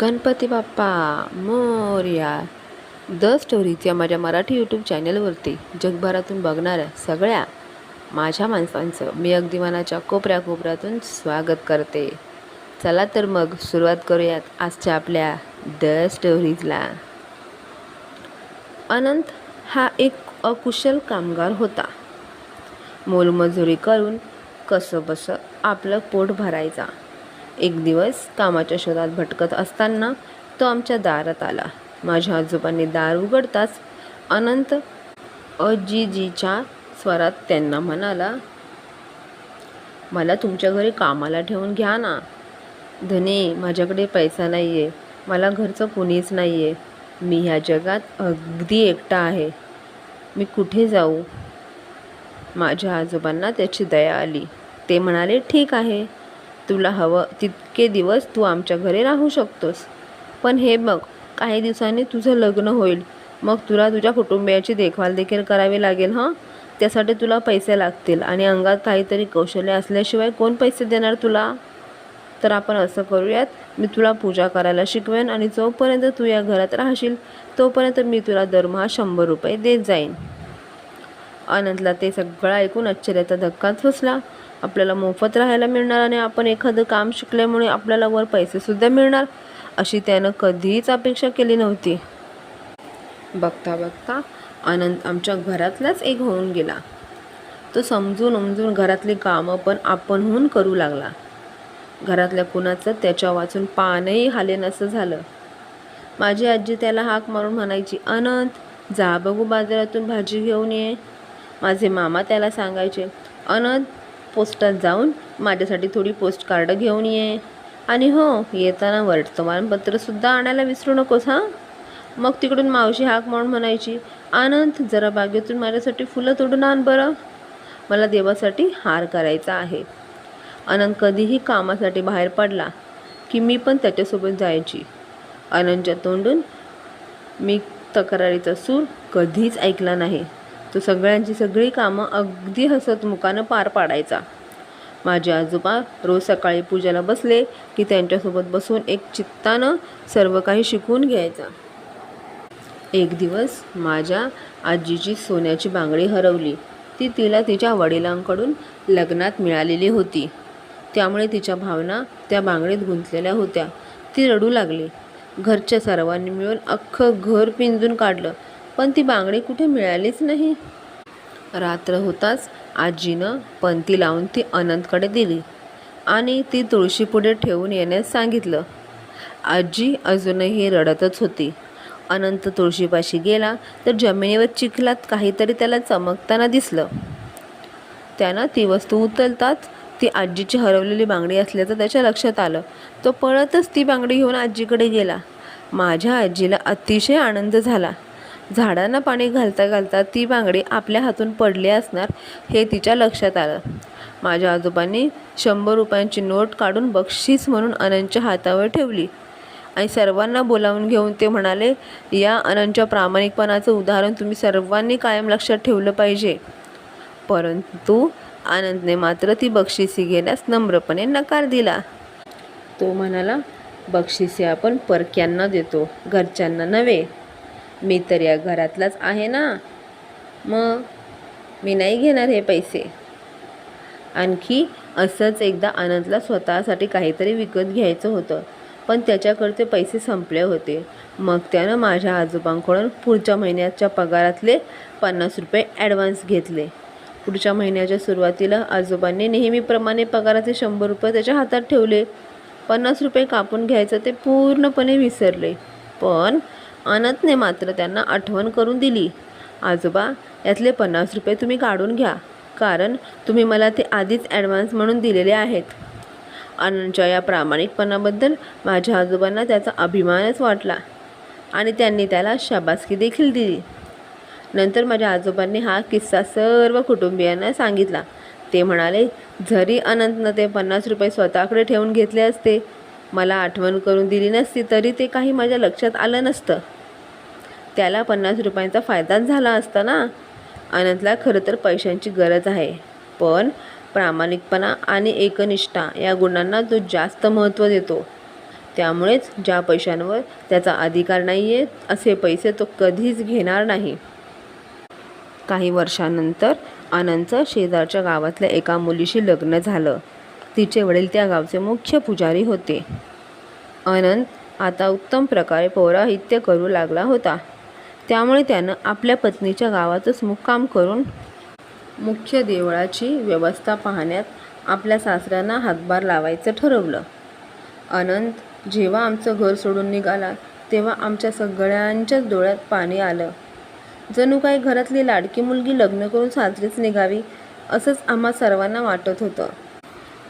गणपती बाप्पा Morya. The stories या माझ्या मराठी यूट्यूब चॅनलवरती जगभरातून बघणाऱ्या सगळ्या माझ्या माणसांचं मी अगदी मनाच्या कोपऱ्या कोपऱ्यातून स्वागत करते. चला तर मग सुरुवात करूयात आजच्या आपल्या द स्टोरीजला. अनंत हा एक अकुशल कामगार होता. मोलमजुरी करून कसं बसं आपलं पोट भरायचा. एक दिवस कामाच्या शोधात भटकत असताना तो आमच्या दारात आला. माझ्या आजोबांनी दार उघडताच अनंत अजीजीच्या स्वरात त्यांना म्हणाला मला तुमच्या घरी कामाला ठेवून घ्या ना. धने माझ्याकडे पैसा नाही आहे मला घरचं कोणीच नाही आहे मी ह्या जगात अगदी एकटा आहे. मी कुठे जाऊ? माझ्या आजोबांना त्याची दया आली. ते म्हणाले ठीक आहे. तुला हवं तितके दिवस तू आमच्या घरी राहू शकतोस. पण हे बघ काही दिवसांनी तुझं लग्न होईल. मग तुला तुझ्या कुटुंबियाची देखभाल देखील करावी लागेल हां? त्यासाठी तुला पैसे लागतील आणि अंगात काहीतरी कौशल्य असल्याशिवाय कोण पैसे देणार तुला? तर आपण असं करूयात मी तुला पूजा करायला शिकवेन आणि जोपर्यंत तू या घरात राहशील तोपर्यंत मी तुला दरमहा शंभर रुपये देत जाईन. अनंतला ते सगळं ऐकून आश्चर्याचा धक्काच बसला. आपल्याला मोफत राहायला मिळणार आणि आपण एखादं काम शिकल्यामुळे आपल्याला वर पैसेसुद्धा मिळणार अशी त्यानं कधीच अपेक्षा केली नव्हती. बघता बघता आनंद आमच्या घरातलाच एक होऊन गेला. तो समजून उमजून घरातली कामं पण आपणहून करू लागला. घरातल्या कुणाचं त्याच्या वाचून पानही हालेन असं झालं. माझी आजी त्याला हाक मारून म्हणायची अनंत जा बघू बाजारातून भाजी घेऊन ये. माझे मामा त्याला सांगायचे अनंत पोस्टात जाऊन माझ्यासाठी थोडी पोस्ट कार्ड घेऊन ये. आणि हो येताना वर्तमानपत्रसुद्धा आणायला विसरू नकोस हां? मग तिकडून मावशी हाक म्हणून म्हणायची आनंद जरा बागेतून माझ्यासाठी फुलं तोडून आण बरं. मला देवासाठी हार करायचा आहे. अनंत कधीही कामासाठी बाहेर पडला की मी पण त्याच्यासोबत जायची. अनंतच्या तोंडून मी तक्रारीचा सूर कधीच ऐकला नाही. तो सगळ्यांची सगळी कामं अगदी हसतमुखानं पार पाडायचा. माझे आजोबा रोज सकाळी पूजेला बसले की त्यांच्यासोबत बसून एक चित्तानं सर्व काही शिकून घ्यायचा. एक दिवस माझ्या आजीची सोन्याची बांगडी हरवली. ती तिला तिच्या वडिलांकडून लग्नात मिळालेली होती. त्यामुळे तिच्या भावना त्या बांगडीत गुंतलेल्या होत्या. ती रडू लागली. घरच्या सर्वांनी मिळून अख्खं घर पिंजून काढलं. पण ती बांगडी कुठे मिळालीच नाही. रात्र होताच आजीनं पंती लावून ती अनंतकडे दिली आणि ती तुळशीपुढे ठेवून येण्यास सांगितलं. आजी अजूनही रडतच होती. अनंत तुळशीपाशी गेला तर जमिनीवर चिखलात काहीतरी त्याला चमकताना दिसलं. त्यानं ती वस्तू उचलताच ती आजीची हरवलेली बांगडी असल्याचं त्याच्या लक्षात आलं. तो पळतच ती बांगडी घेऊन आजीकडे गेला. माझ्या आजीला अतिशय आनंद झाला. झाडांना पाणी घालता घालता ती बांगडी आपल्या हातून पडली असणार हे तिच्या लक्षात आलं. माझ्या आजोबांनी शंभर रुपयांची नोट काढून बक्षीस म्हणून अनंतच्या हातावर ठेवली. आणि सर्वांना बोलावून घेऊन ते म्हणाले या अनंतच्या प्रामाणिकपणाचं उदाहरण तुम्ही सर्वांनी कायम लक्षात ठेवलं पाहिजे. परंतु आनंदने मात्र ती बक्षिसी घेण्यास नम्रपणे नकार दिला. तो म्हणाला बक्षिसे आपण परक्यांना देतो घरच्यांना नव्हे. मी तर या घरातलाच आहे ना. मग मी नाही घेणार हे पैसे. आणखी असंच एकदा आनंदला स्वतःसाठी काहीतरी विकत घ्यायचं होतं पण त्याच्याकडचे पैसे संपले होते. मग त्यानं माझ्या आजोबांकडून पुढच्या महिन्याच्या पगारातले पन्नास रुपये ॲडव्हान्स घेतले. पुढच्या महिन्याच्या सुरुवातीला आजोबांनी नेहमीप्रमाणे पगाराचे शंभर रुपये त्याच्या हातात ठेवले. पन्नास रुपये कापून घ्यायचं ते पूर्णपणे विसरले. पण अनंतने मात्र त्यांना आठवण करून दिली. आजोबा यातले पन्नास रुपये तुम्ही काढून घ्या कारण तुम्ही मला ते आधीच ॲडव्हान्स म्हणून दिलेले आहेत. अनंतच्या या प्रामाणिकपणाबद्दल माझ्या आजोबांना त्याचा अभिमानच वाटला आणि त्यांनी त्याला शाबासकी देखील दिली. नंतर माझ्या आजोबांनी हा किस्सा सर्व कुटुंबियांना सांगितला. ते म्हणाले जरी अनंतनं ते पन्नास रुपये स्वतःकडे ठेवून घेतले असते मला आठवण करून दिली नसती तरी ते काही माझ्या लक्षात आलं नसतं. त्याला पन्नास रुपयांचा फायदाच झाला असता ना अनंतला खरं तर पैशांची गरज आहे. पण प्रामाणिकपणा आणि एकनिष्ठा या गुणांना तो जास्त महत्त्व देतो. त्यामुळेच ज्या पैशांवर त्याचा अधिकार नाही आहे असे पैसे तो कधीच घेणार नाही. काही वर्षानंतर आनंदचं शेजारच्या गावातल्या एका मुलीशी लग्न झालं. तिचे वडील त्या गावचे मुख्य पुजारी होते. अनंत आता उत्तम प्रकारे पौराहित्य करू लागला होता. त्यामुळे त्यानं आपल्या पत्नीच्या गावातच मुक्काम करून मुख्य देवळाची व्यवस्था पाहण्यात आपल्या सासऱ्यांना हातभार लावायचं ठरवलं. अनंत जेव्हा आमचं घर सोडून निघाला तेव्हा आमच्या सगळ्यांच्याच डोळ्यात पाणी आलं. जणू काही घरातली लाडकी मुलगी लग्न करून साजरीच निघावी असंच आम्हा सर्वांना वाटत होतं.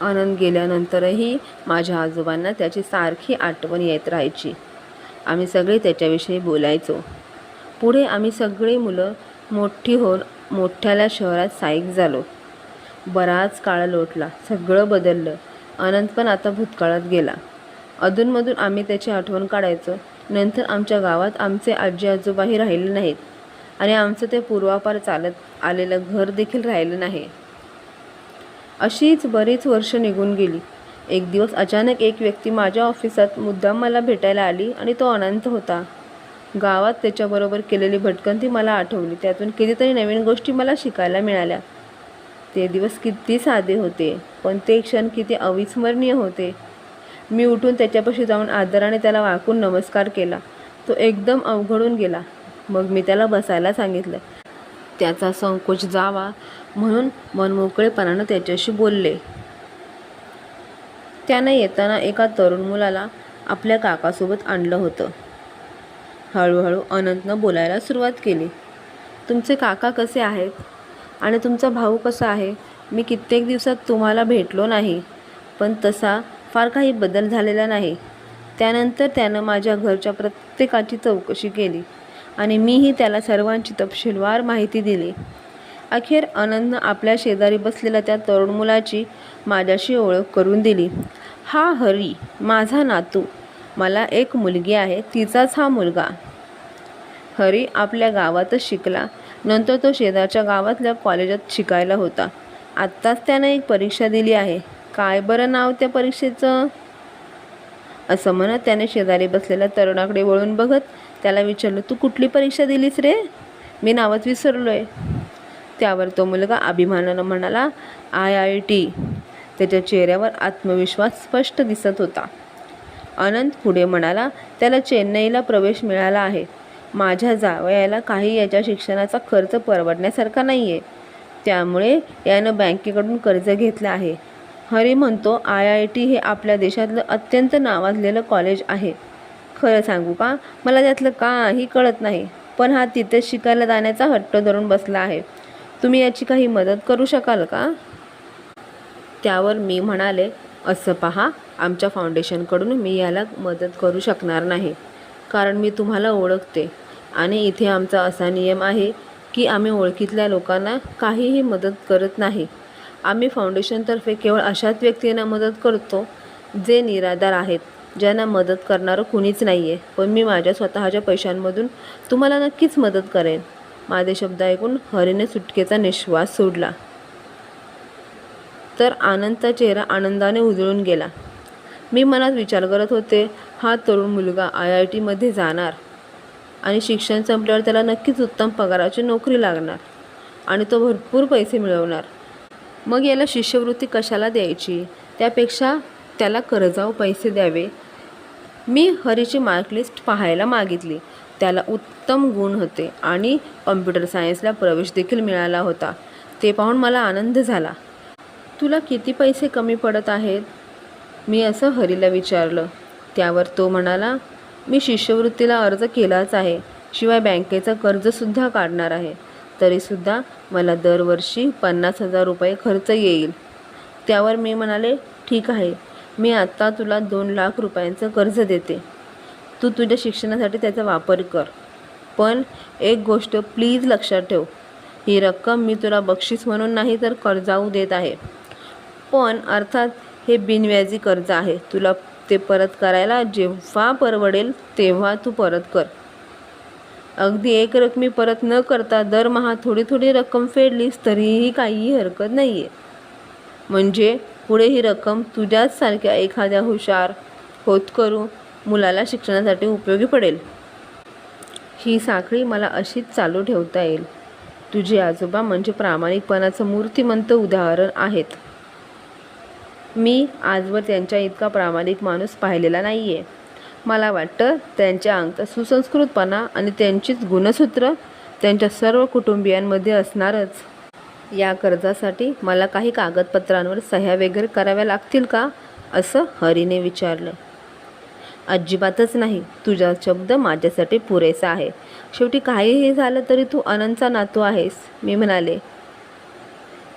आनंद गेल्यानंतरही माझ्या आजोबांना त्याची सारखी आठवण येत राहायची. आम्ही सगळे त्याच्याविषयी बोलायचो. पुढे आम्ही सगळी मुलं मोठी होऊन मोठ्याला शहरात साईक झालो. बराच काळ लोटला सगळं बदललं. आनंद पण आता भूतकाळात गेला. अधूनमधून आम्ही त्याची आठवण काढायचो. नंतर आमच्या गावात आमचे आजी आजोबाही राहिले नाहीत. आणि आमचं ते पूर्वापार चालत आलेलं घर देखील राहिलं नाही. अशीच बरीच वर्ष निघून गेली. एक दिवस अचानक एक व्यक्ती माझ्या ऑफिसात मुद्दाम मला भेटायला आली आणि तो अनंत होता. गावात त्याच्याबरोबर केलेली भटकंती मला आठवली. त्यातून कितीतरी नवीन गोष्टी मला शिकायला मिळाल्या. ते दिवस किती साधे होते पण ते क्षण किती अविस्मरणीय होते. मी उठून त्याच्यापाशी जाऊन आदराने त्याला वाकून नमस्कार केला. तो एकदम अवघडून गेला. मग मी त्याला बसायला सांगितलं त्याचा संकोच जावा म्हणून मनमोकळेपणानं त्याच्याशी बोलले. त्यानं येताना एका तरुण मुलाला आपल्या काकासोबत आणलं होतं. हळूहळू अनंतनं बोलायला सुरुवात केली. तुमचे काका कसे आहेत? आणि तुमचा भाऊ कसा आहे? मी कित्येक दिवसात तुम्हाला भेटलो नाही पण तसा फार काही बदल झालेला नाही. त्यानंतर त्यानं माझ्या घरच्या प्रत्येकाची चौकशी केली. आणि मीही त्याला सर्वांची तपशीलवार माहिती दिली. अखेर आनंदनं आपल्या शेजारी बसलेल्या त्या तरुण मुलाची माझ्याशी ओळख करून दिली. हा हरी माझा नातू. मला एक मुलगी आहे तिचाच हा मुलगा. हरी आपल्या गावातच शिकला. नंतर तो शेजारच्या गावातल्या कॉलेजात शिकायला होता. आत्ताच त्यानं एक परीक्षा दिली आहे. काय बरं नाव त्या परीक्षेचं? असं म्हणत त्याने शेजारी बसलेल्या तरुणाकडे वळून बघत त्याला विचारलं तू कुठली परीक्षा दिलीस रे? मी नावच विसरलो आहे त्यावर तो मुलगा अभिमानानं म्हणाला आय आय टी. त्याच्या चेहऱ्यावर आत्मविश्वास स्पष्ट दिसत होता. अनंत पुढे म्हणाला त्याला चेन्नईला प्रवेश मिळाला आहे. माझ्या जावयाला काही याच्या शिक्षणाचा खर्च परवडण्यासारखा नाही आहे त्यामुळे यानं बँकेकडून कर्ज घेतलं आहे. हरी म्हणतो आय आय टी हे आपल्या देशातलं अत्यंत नावाजलेलं कॉलेज आहे. खरं सांगू का? मला त्यातलं काही कळत नाही. पण हा तिथेच शिकायला जाण्याचा हट्ट धरून बसला आहे. तुम्ही याची काही मदत करू शकाल का? त्यावर मी म्हणाले असं पहा आमच्या फाउंडेशनकडून मी याला मदत करू शकणार नाही. कारण मी तुम्हाला ओळखते आणि इथे आमचा असा नियम आहे की आम्ही ओळखीतल्या लोकांना काहीही मदत करत नाही. आम्ही फाउंडेशनतर्फे केवळ अशाच व्यक्तींना मदत करतो जे निराधार आहेत. ज्यांना मदत करणारं कुणीच नाही आहे पण मी माझ्या स्वतःच्या पैशांमधून तुम्हाला नक्कीच मदत करेन. माझे शब्द ऐकून हरीने सुटकेचा निश्वास सोडला. तर आनंदचा चेहरा आनंदाने उजळून गेला. मी मनात विचार करत होते हा तरुण मुलगा आय आय टीमध्ये जाणार आणि शिक्षण संपल्यावर त्याला नक्कीच उत्तम पगाराची नोकरी लागणार आणि तो भरपूर पैसे मिळवणार. मग याला शिष्यवृत्ती कशाला द्यायची? त्यापेक्षा त्याला कर्जाव पैसे द्यावे. मी हरीची मार्कलिस्ट पाहायला मागितली. त्याला उत्तम गुण होते आणि कॉम्प्युटर सायन्सला प्रवेश देखील मिळाला होता. ते पाहून मला आनंद झाला. तुला किती पैसे कमी पडत आहेत? मी असं हरीला विचारलं. त्यावर तो म्हणाला मी शिष्यवृत्तीला अर्ज केलाच आहे. शिवाय बँकेचं कर्जसुद्धा काढणार आहे. तरीसुद्धा मला दरवर्षी पन्नास हजार रुपये खर्च येईल. त्यावर मी म्हणाले ठीक आहे. मी आत्ता तुला दोन लाख रुपयांचं कर्ज देते. तू तुझ्या शिक्षणासाठी त्याचा वापर कर. पण एक गोष्ट प्लीज लक्षात ठेव. ही रक्कम मी तुला बक्षीस म्हणून नाही तर कर्जाऊ देत आहे. पण अर्थात हे बिनव्याजी कर्ज आहे. तुला ते परत करायला जेव्हा परवडेल तेव्हा तू परत कर. अगदी एक रकमी परत न करता दरमहा थोडी थोडी रक्कम फेडलीस तरीही काहीही हरकत नाही आहे म्हणजे पुढे ही रक्कम तुझ्याच सारख्या एखाद्या हुशार होतकरू मुलाला शिक्षणासाठी उपयोगी पडेल. ही साखळी मला अशीच चालू ठेवता येईल. तुझे आजोबा म्हणजे प्रामाणिकपणाचं मूर्तिमंत उदाहरण आहेत. मी आजवर त्यांच्या इतका प्रामाणिक माणूस पाहिलेला नाही आहे मला वाटतं त्यांच्या अंगचा सुसंस्कृतपणा आणि त्यांचीच गुणसूत्र त्यांच्या सर्व कुटुंबियांमध्ये असणारच. या कर्जासाठी मला काही कागदपत्रांवर सह्या वगैरे कराव्या लागतील का? असं हरीने विचारलं. अजिबातच नाही. तुझा शब्द माझ्यासाठी पुरेसा आहे. शेवटी काहीही झालं तरी तू अनंतचा नातू आहेस मी म्हणाले.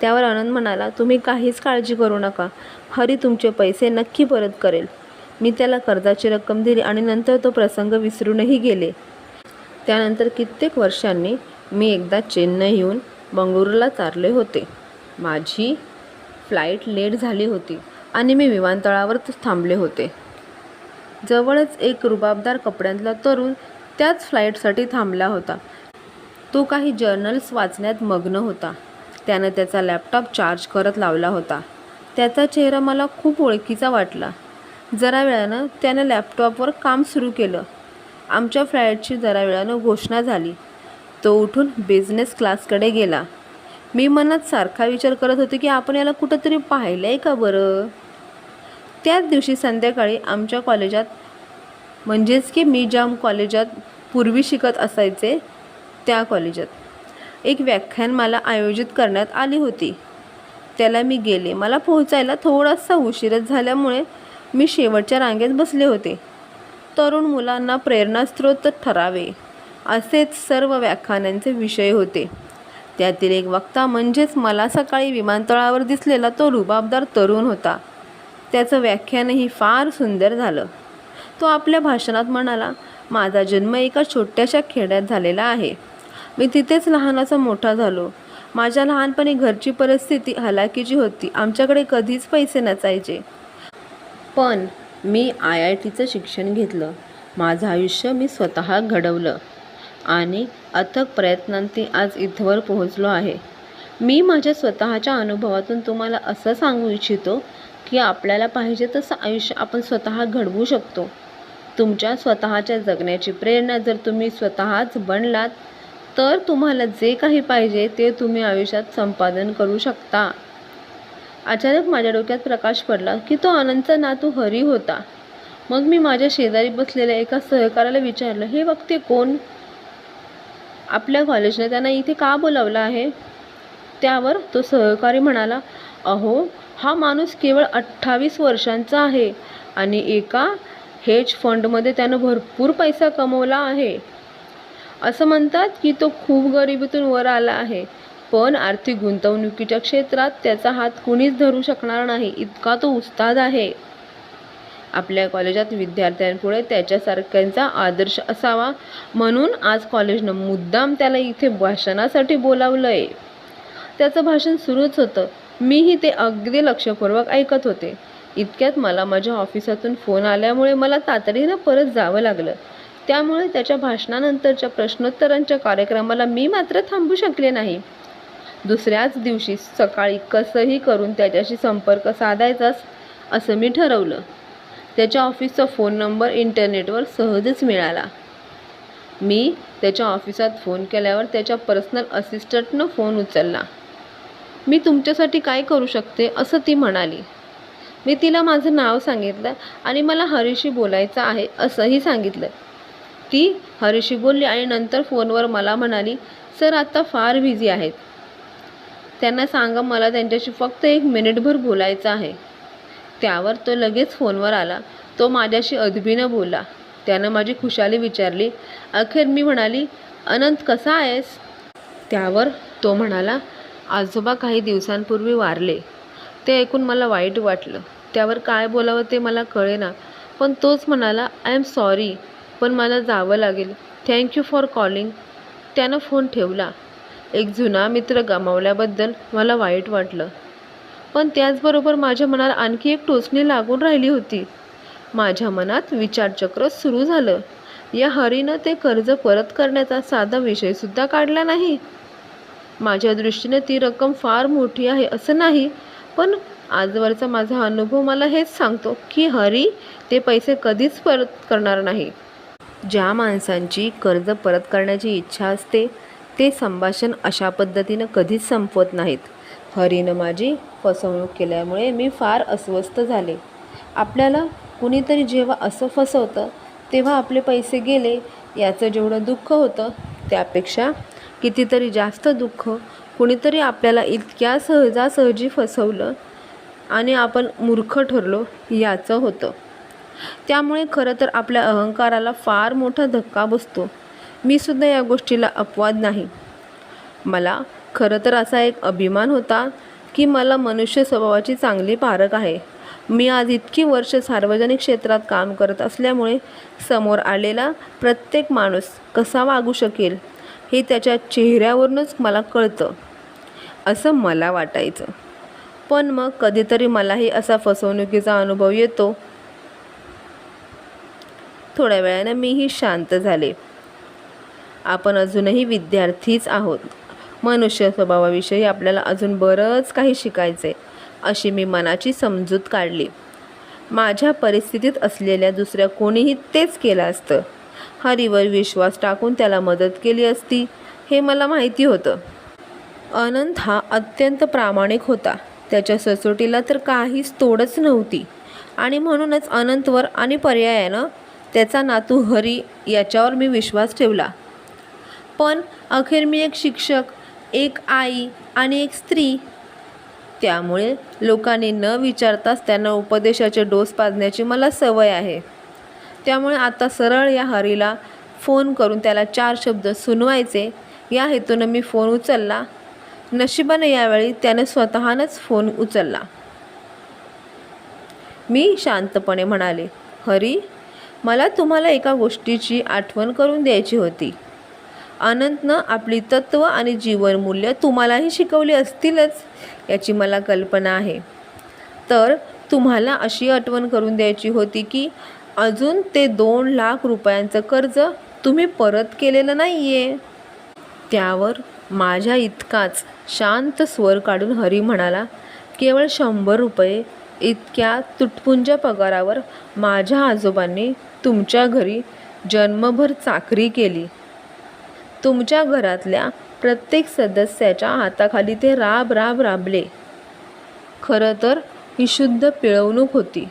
त्यावर आनंद म्हणाला तुम्ही काहीच काळजी करू नका. हरी तुमचे पैसे नक्की परत करेल. मी त्याला कर्जाची रक्कम दिली आणि नंतर तो प्रसंग विसरूनही गेले. त्यानंतर कित्येक वर्षांनी मी एकदा चेन्नईहून बंगळुरूला चारले होते. माझी फ्लाईट लेट झाली होती आणि मी विमानतळावरच थांबले होते. जवळच एक रुबाबदार कपड्यांतला तरुण त्याच फ्लाईटसाठी थांबला होता. तो काही जर्नल्स वाचण्यात मग्न होता. त्यानं त्याचा लॅपटॉप चार्ज करत लावला होता. त्याचा चेहरा मला खूप ओळखीचा वाटला. जरा वेळानं त्यानं लॅपटॉपवर काम सुरू केलं. आमच्या फ्लाईटची जरा वेळानं घोषणा झाली. तो उठून बिझनेस क्लासकडे गेला. मी मनात सारखा विचार करत होते की आपण याला कुठंतरी पाहिलं आहे का बरं? त्याच दिवशी संध्याकाळी आमच्या कॉलेजात म्हणजेच की मी ज्या कॉलेजात पूर्वी शिकत असायचे त्या कॉलेजात एक व्याख्यानमाला आयोजित करण्यात आली होती. त्याला मी गेले. मला पोहोचायला थोडासा उशीरच झाल्यामुळे मी शेवटच्या रांगेत बसले होते. तरुण मुलांना प्रेरणास्त्रोत ठरावे. असेच सर्व व्याख्यानांचे विषय होते. त्यातील एक वक्ता म्हणजेच मला सकाळी विमानतळावर दिसलेला तो रुबाबदार तरुण होता. त्याचं व्याख्यानही फार सुंदर झालं. तो आपल्या भाषणात म्हणाला माझा जन्म एका छोट्याशा खेड्यात झालेला आहे. मी तिथेच लहानाचा मोठा झालो. माझ्या लहानपणी घरची परिस्थिती हलाखीची होती. आमच्याकडे कधीच पैसे नसायचे. पण मी आय आय टीचं शिक्षण घेतलं. माझं आयुष्य मी स्वतः घडवलं. आणि अथक प्रयत्नांती आज इथवर पोहोचलो आहे. मी माझ्या स्वतःच्या अनुभवातून तुम्हाला असं सांगू इच्छितो की आपल्याला पाहिजे तसं आयुष्य आपण स्वतः घडवू शकतो. तुमच्या स्वतःच्या जगण्याची प्रेरणा जर तुम्ही स्वतःच बनलात तर तुम्हाला जे काही पाहिजे ते तुम्ही आयुष्यात संपादन करू शकता. अचानक माझ्या डोक्यात प्रकाश पडला की तो आनंदचा नातू हरी होता. मग मी माझ्या शेजारी बसलेल्या एका सहकाराला विचारलं हे वक्ते कोण? आपल्या कॉलेजने त्यांना इथे का बोलावलं आहे? त्यावर तो सहकारी म्हणाला अहो हा माणूस केवळ अठ्ठावीस वर्षांचा आहे आणि एका हेज फंडमध्ये त्यानं भरपूर पैसा कमवला आहे. असं म्हणतात की तो खूप गरिबीतून वर आला आहे पण आर्थिक गुंतवणुकीच्या क्षेत्रात त्याचा हात कुणीच धरू शकणार नाही इतका तो उस्ताद आहे. आपल्या कॉलेजात विद्यार्थ्यांपुढे त्याच्यासारख्यांचा आदर्श असावा म्हणून आज कॉलेजनं मुद्दाम त्याला इथे भाषणासाठी बोलावलं आहे त्याचं भाषण सुरूच होतं. मीही ते अगदी लक्षपूर्वक ऐकत होते. इतक्यात मला माझ्या ऑफिसातून फोन आल्यामुळे मला तातडीनं परत जावं लागलं. त्यामुळे त्याच्या भाषणानंतरच्या प्रश्नोत्तरांच्या कार्यक्रमाला मी मात्र थांबू शकले नाही. दुसऱ्याच दिवशी सकाळी कसंही करून त्याच्याशी संपर्क साधायचाच असं मी ठरवलं. त्याच्या ऑफिसचा फोन नंबर इंटरनेटवर सहजच मिळाला. मी त्याच्या ऑफिसात फोन केल्यावर त्याच्या पर्सनल असिस्टंटनं फोन उचलला. मी तुमच्यासाठी काय करू शकते? असं ती म्हणाली. मी तिला माझं नाव सांगितलं आणि मला हरीशी बोलायचं आहे असंही सांगितलं. ती हरीशी बोलली आणि नंतर फोनवर मला म्हणाली सर आत्ता फार बिझी आहेत. त्यांना सांगा मला त्यांच्याशी फक्त एक मिनिटभर बोलायचं आहे. त्यावर तो लगेच फोनवर आला. तो माझ्याशी अदबीनं बोलला. त्यानं माझी खुशाली विचारली. अखेर मी म्हणाली अनंत कसा आहेस? त्यावर तो म्हणाला आजोबा काही दिवसांपूर्वी वारले. ते ऐकून मला वाईट वाटलं. त्यावर काय बोलावं ते मला कळेना. पण तोच म्हणाला आय एम सॉरी पण मला जावं लागेल. Thank you for calling. त्यानं फोन ठेवला. एक जुना मित्र गमावल्याबद्दल मला वाईट वाटलं. पण त्याचबरोबर माझ्या मनाला आणखी एक टोचणी लागून राहिली होती. माझ्या मनात विचारचक्र सुरू झालं. या हरीनं ते कर्ज परत करण्याचा साधा विषयसुद्धा काढला नाही. माझ्या दृष्टीने ती रक्कम फार मोठी आहे असं नाही पण आजवरचा माझा अनुभव मला हेच सांगतो की हरी ते पैसे कधीच परत करणार नाही. ज्या माणसांची कर्ज परत करण्याची इच्छा असते ते संभाषण अशा पद्धतीनं कधीच संपवत नाहीत. हरीनं माझी फसवणूक केल्यामुळे मी फार अस्वस्थ झाले. आपल्याला कुणीतरी जेव्हा असं फसवतं तेव्हा आपले पैसे गेले याचं जेवढं दुःख होतं त्यापेक्षा कितीतरी जास्त दुःख कुणीतरी आपल्याला इतक्या सहजासहजी फसवलं आणि आपण मूर्ख ठरलो याचं होतं. त्यामुळे खरं तर आपल्या अहंकाराला फार मोठा धक्का बसतो. मी सुद्धा या गोष्टीला अपवाद नाही. मला खरं तर असा एक अभिमान होता की मला मनुष्य स्वभावाची चांगली पारख आहे. मी आज इतकी वर्ष सार्वजनिक क्षेत्रात काम करत असल्यामुळे समोर आलेला प्रत्येक माणूस कसा वागू शकेल हे त्याच्या चेहऱ्यावरूनच मला कळतं असं मला वाटायचं. पण मग कधीतरी मलाही असा फसवणुकीचा अनुभव येतो. थोड्या वेळानं मीही शांत झाले. आपण अजूनही विद्यार्थीच आहोत. मनुष्य स्वभावाविषयी आपल्याला अजून बरंच काही शिकायचे अशी मी मनाची समजूत काढली. माझ्या परिस्थितीत असलेल्या दुसऱ्या कोणीही तेच केलं असतं. हरीवर विश्वास टाकून त्याला मदत केली असती हे मला माहिती होतं. अनंत हा अत्यंत प्रामाणिक होता. त्याच्या सचोटीला तर काहीच तोडच नव्हती. आणि म्हणूनच अनंतवर आणि पर्यायानं त्याचा नातू हरी याच्यावर मी विश्वास ठेवला. पण अखेर मी एक शिक्षक एक आई आणि एक स्त्री. त्यामुळे लोकांनी न विचारताच त्यांना उपदेशाचे डोस पाजण्याची मला सवय आहे. त्यामुळे आता सरळ या हरीला फोन करून त्याला चार शब्द सुनवायचे. या हेतूनं मी फोन उचलला. नशिबाने यावेळी त्याने स्वतःनंच फोन उचलला. मी शांतपणे म्हणाले हरी मला तुम्हाला एका गोष्टीची आठवण करून द्यायची होती. अनंतनं आपली तत्त्व आणि जीवनमूल्य तुम्हालाही शिकवली असतीलच याची मला कल्पना आहे. तर तुम्हाला अशी आठवण करून द्यायची होती की अजून ते दोन लाख रुपयांचं कर्ज तुम्ही परत केलेलं नाही आहे त्यावर माझ्या इतकाच शांत स्वर काढून हरी म्हणाला केवळ शंभर रुपये इतक्या तुटपुंज पगारावर माझ्या आजोबांनी तुमच्या घरी जन्मभर चाकरी केली. तुमच्या घरातल्या प्रत्येक सदस्याच्या हाताखाली ते राब राब राबले. खरं तर ही शुद्ध पिळवणूक होती.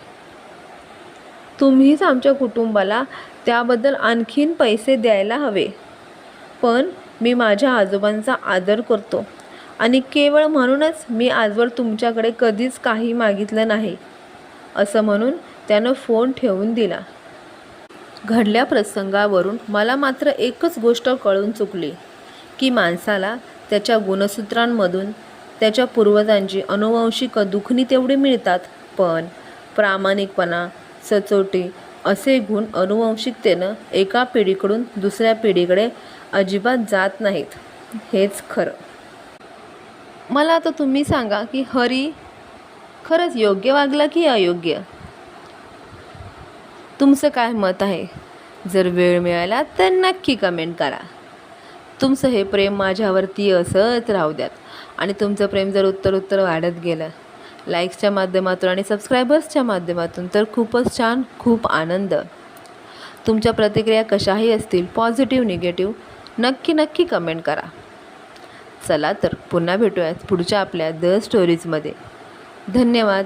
तुम्हीच आमच्या कुटुंबाला त्याबद्दल आणखीन पैसे द्यायला हवे. पण मी माझ्या आजोबांचा आदर करतो आणि केवळ म्हणूनच मी आजवर तुमच्याकडे कधीच काही मागितलं नाही असं म्हणून त्यानं फोन ठेवून दिला. घडल्या प्रसंगावरून मला मात्र एकच गोष्ट कळून चुकली की माणसाला त्याच्या गुणसूत्रांमधून त्याच्या पूर्वजांची अनुवंशिक दुखणी तेवढी मिळतात पण प्रामाणिकपणा सचोटी असे गुण अनुवंशिकतेनं एका पिढीकडून दुसऱ्या पिढीकडे अजिबात जात नाहीत. हेच खरं. मला आता तुम्ही सांगा की हरी खरंच योग्य वागला की अयोग्य? तुमचं काय मत आहे? जर वेळ मिळाला तर नक्की कमेंट करा. तुमचं हे प्रेम माझ्यावरती असंच राहू द्यात. आणि तुमचं प्रेम जर उत्तर उत्तर वाढत गेलं लाईक्सच्या माध्यमातून आणि सबस्क्रायबर्सच्या माध्यमातून तर खूपच छान खूप आनंद. तुमच्या प्रतिक्रिया कशाही असतील पॉझिटिव्ह निगेटिव्ह नक्की नक्की कमेंट करा. चला तर पुन्हा भेटूयात पुढच्या आपल्या द स्टोरीजमध्ये धन्यवाद.